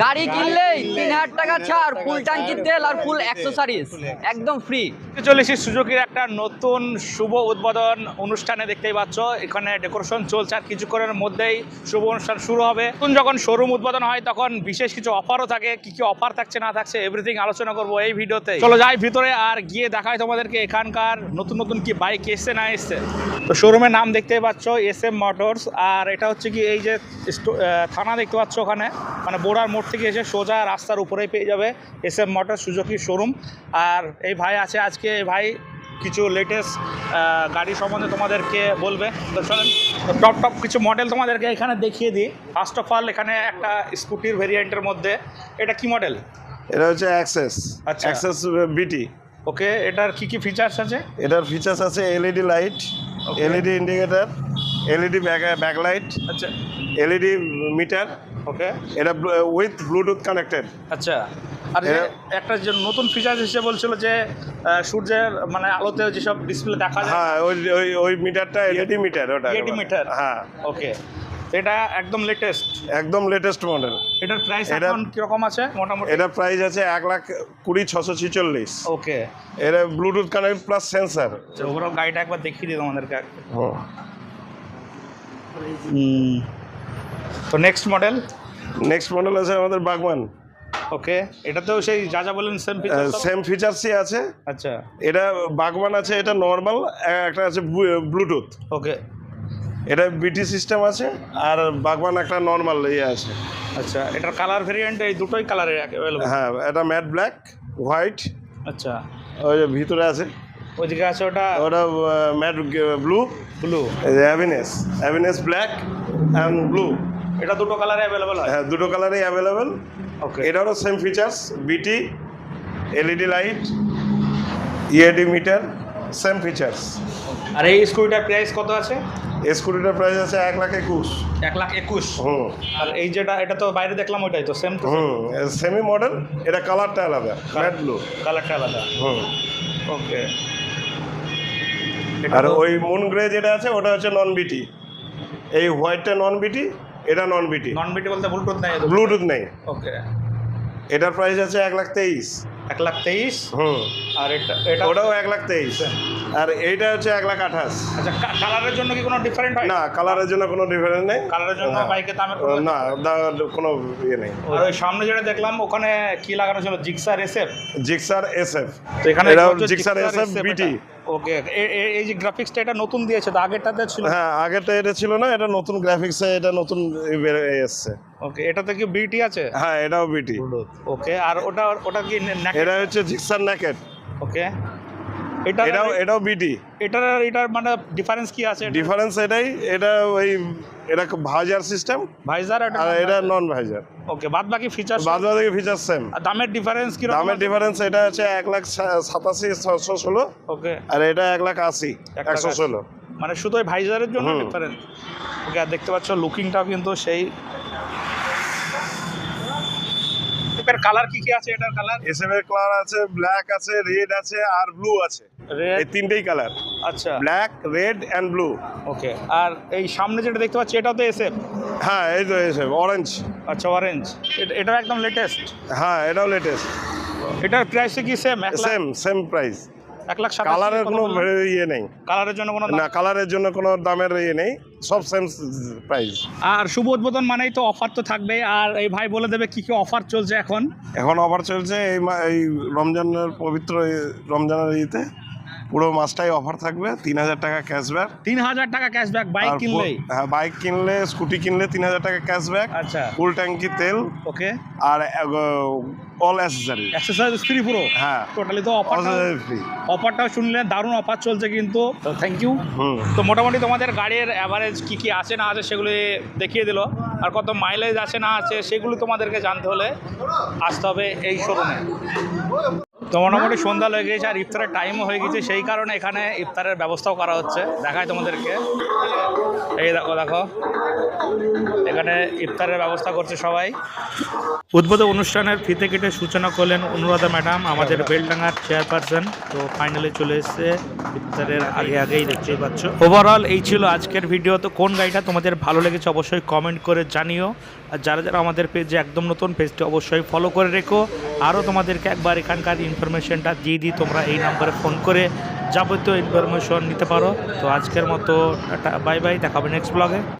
গাড়ি কিনলেই তিন হাজার টাকা ছাড় ফুল ট্যাঙ্কির তেল আর ফুল অ্যাক্সেসরিজ একদম ফ্রি চলেছি সুযোগের একটা নতুন শুভ উদ্বোধন অনুষ্ঠানে দেখতেই পাচ্ছ। এখানে ডেকোরেশন চলছে আর কিছুক্ষণের মধ্যেই শুভ অনুষ্ঠান শুরু হবে। নতুন যখন শোরুম উদ্বোধন হয় তখন বিশেষ কিছু অফারও থাকে কি কি অফার থাকছে না থাকছে এভরিথিং আলোচনা করব এই ভিডিওতে চলো যাই ভিতরে আর গিয়ে দেখায় তোমাদেরকে এখানকার নতুন নতুন কি বাইক এসছে না এসছে। তো শোরুমের নাম দেখতে পাচ্ছ এস এম মোটরস আর এটা হচ্ছে কি এই যে থানা দেখতে পাচ্ছ ওখানে মানে বোড়ার মোড় থেকে এসে সোজা রাস্তার উপরেই পেয়ে যাবে S M motor Suzuki showroom আর এই ভাই আছে আজকে এই ভাই কিছু লেটেস্ট গাড়ি সম্বন্ধে তোমাদেরকে বলবে। তো চলেন টপ টপ কিছু মডেল তোমাদেরকে এখানে দেখিয়ে দিই। ফার্স্ট অফ অল এখানে একটা স্কুটির ভেরিয়েন্টের মধ্যে এটা কি মডেল এটা হচ্ছে অ্যাক্সেস আচ্ছা। অ্যাক্সেস বিটি ওকে এটার কি কি ফিচার্স আছে? এটার ফিচার্স আছে LED light Okay. LED indicator LED back backlight আচ্ছা। এলইডি মিটার ওকে এটা উইথ ব্লুটুথ কানেক্টেড আচ্ছা। আর একটা যে নতুন ফিচার্স হিসেবে বলছিল যে সূর্যের মানে আলোতে যেসব ডিসপ্লে দেখা যায় হ্যাঁ ওই ওই ওই মিটারটা এলইডি মিটার ওটা। LED meter? হ্যাঁ। ওকে এটা একদম লেটেস্ট একদম লেটেস্ট মডেল এটার প্রাইস এখন কীরকম আছে? মোটামুটি। এটা প্রাইস আছে এক লাখ কুড়ি ছশো ছিচল্লিশ। ওকে এটা Bluetooth connect plus sensor overall গাড়িটা একবার দেখিয়ে দিই তোমাদেরকে তো নেক্সট মডেল নেক্সট মডেল আছে আমাদের বাগমান ওকে এটাতেও সেই যা যা বললেন সেম ফিচার সেম ফিচার্সই আছে। আচ্ছা। এটা বাগমান আছে এটা নর্মাল একটা আছে ব্লুটুথ ওকে এটা বিটি সিস্টেম আছে আর বাগবান একটা নর্মাল ইয়ে আছে। আচ্ছা এটার কালার ভেরিয়েন্ট এই দুটোই কালারের হ্যাঁ এটা ম্যাট ব্ল্যাক হোয়াইট আচ্ছা। ওই যে ভিতরে আছে। ওইদিকে আছে ওটা? ওটা matt blue blue Avenis Avenis black and blue এটা দুটো কালারে অ্যাভেলেবল হয়? হ্যাঁ দুটো কালারই অ্যাভেলেবেল ওকে এটারও same features BT LED light E A D meter same features আর এই স্কুটিটার প্রাইস কত আছে? এই স্কুটিটার প্রাইস আছে এক লাখ একুশ। এক লাখ একুশ। হুম। আর এই যেটা এটা তো বাইরে দেখলাম ওইটাই তো সেম হুম সেমি মডেল এটা কালারটা আলাদা ম্যাট ব্লু কালারটা আলাদা। হুম। ওকে আর ওই মুন গ্রে যেটা আছে ওটা হচ্ছে নন বিটি এই হোয়াইটটা নন বিটি এটা নন বিটি নন বিটি বলতে ব্লুটুথ নাই ব্লুটুথ নেই। ওকে এটার প্রাইস আছে এক লাখ তেইশ। এক লাখ তেইশ। হুম। আর এটা এটা ওটাও এক লাখ তেইশ। আর এইটা হচ্ছে এক লাখ আঠাশ। আচ্ছা কালারের জন্য কি কোনো ডিফারেন্ট হয়? না কালারের জন্য কোনো ডিফারেন্ট নেই। কালারের জন্য হ্যাঁ। বাইকের দামের না কোনো ইয়ে নেই। আর ওই সামনে যেটা দেখলাম ওখানে কি লাগানো ছিল? Gixxer SF Gixxer S F এখানে Gixxer S F BT okay এই যে গ্রাফিক্সটা এটা নতুন দিয়েছে তো আগেরটাতে ছিল? হ্যাঁ আগেরটা এটা ছিল না এটা নতুন গ্রাফিক্সে এটা নতুন এসছে। ওকে এটাতে কি বিটি আছে? হ্যাঁ এটাও বিটি ওকে আর ওটা ওটা কি এটা হচ্ছে জিক্সার ন্যাকেট ওকে এটা এটাও এটাও বিটি এটার এটার মানে ডিফারেন্স কি আছে? ডিফারেন্স এটাই এটা ওই এটা ভাইজার সিস্টেম ভাইজার আর এটা নন ভাইজার ওকে বাদ বাকি ফিচার্স বাদ বাকি ফিচার সেম দামের ডিফারেন্স কি দামের ডিফারেন্স এটা হচ্ছে এক লাখ সাতাশি ছশো ষোলো। ওকে আর এটা এক লাখ আশি একশো ষোলো। মানে শুধু ওই ভাইজারের জন্য ডিফারেন্স ওকে আর দেখতে পাচ্ছ লুকিংটাও কিন্তু সেই এটার কালার কি কি আছে এটার কালার এসএফ কালার আছে ব্ল্যাক আছে রেড আছে আর ব্লু আছে। এই তিনটেই কালার আচ্ছা। Black red and blue okay আর এই সামনে যেটা দেখতে পাচ্ছি এটাও তো এসএফ হ্যাঁ এই তো এসএফ অরেঞ্জ আচ্ছা অরেঞ্জ এটাও একদম লেটেস্ট হ্যাঁ এটাও লেটেস্ট এটার প্রাইস কি সেম সেম সেম প্রাইস এক লাখ কালারের কোনো ইয়ে নেই। কালারের জন্য কোনো না কালারের জন্য কোনো দামের ইয়ে নেই। সব সেম প্রাইস আর শুভ উদ্বোধন মানেই তো অফার তো থাকবে আর এই ভাই বলে দেবে কি কি অফার চলছে এখন? এখন অফার চলছে এই এই রমজানের পবিত্র রমজানের ইতে পুরো মাসটাই অফার থাকবে তিন হাজার টাকা ক্যাশব্যাক তিন হাজার টাকা ক্যাশব্যাক বাইক কিনলেই? হ্যাঁ বাইক কিনলে স্কুটি কিনলে তিন হাজার টাকা ক্যাশব্যাক আচ্ছা। ফুল ট্যাঙ্কি তেল। ওকে। আর অল অ্যাসেসারি অ্যাক্সেসরিজ ফ্রি পুরো? হ্যাঁ। টোটালি তো অফার ফ্রি অফারটাও শুনলে দারুণ অফার চলছে কিন্তু। তো থ্যাংক ইউ হুম। তো মোটামুটি তোমাদের গাড়ির অ্যাভারেজ কি কি আছে না আছে সেগুলি দেখিয়ে দিল। আর কত মাইলেজ আছে না আছে সেগুলো তোমাদেরকে জানতে হলে আসতে হবে এই শোরুমে তো মোটামুটি সন্ধ্যা হয়ে গেছে আর ইফতারের টাইমও হয়ে গেছে। সেই কারণে এখানে ইফতারের ব্যবস্থাও করা হচ্ছে। দেখায় তোমাদেরকে। এই দেখো দেখো। এখানে ইফতারের ব্যবস্থা করছে সবাই। উদ্বোধন অনুষ্ঠানের ফিতে কেটে সূচনা করলেন অনুরাধা ম্যাডাম আমাদের বেলডাঙ্গার চেয়ারপারসন। তো ফাইনালি চলে এসেছে। ইফতারের আগে আগেই দেখতেই পাচ্ছ। ওভারঅল এই ছিল আজকের ভিডিও তো কোন গাড়িটা তোমাদের ভালো লেগেছে অবশ্যই কমেন্ট করে জানিও। আর যারা যারা আমাদের পেজে একদম নতুন পেজটি অবশ্যই ফলো করে রেখো। আরও তোমাদেরকে একবার এখানকার ইনফরমেশনটা দিয়ে দিই, তোমরা এই নাম্বারে ফোন করে যাবতীয় ইনফরমেশন নিতে পারো। তো আজকের মতো বাই বাই দেখাবে নেক্সট ব্লগে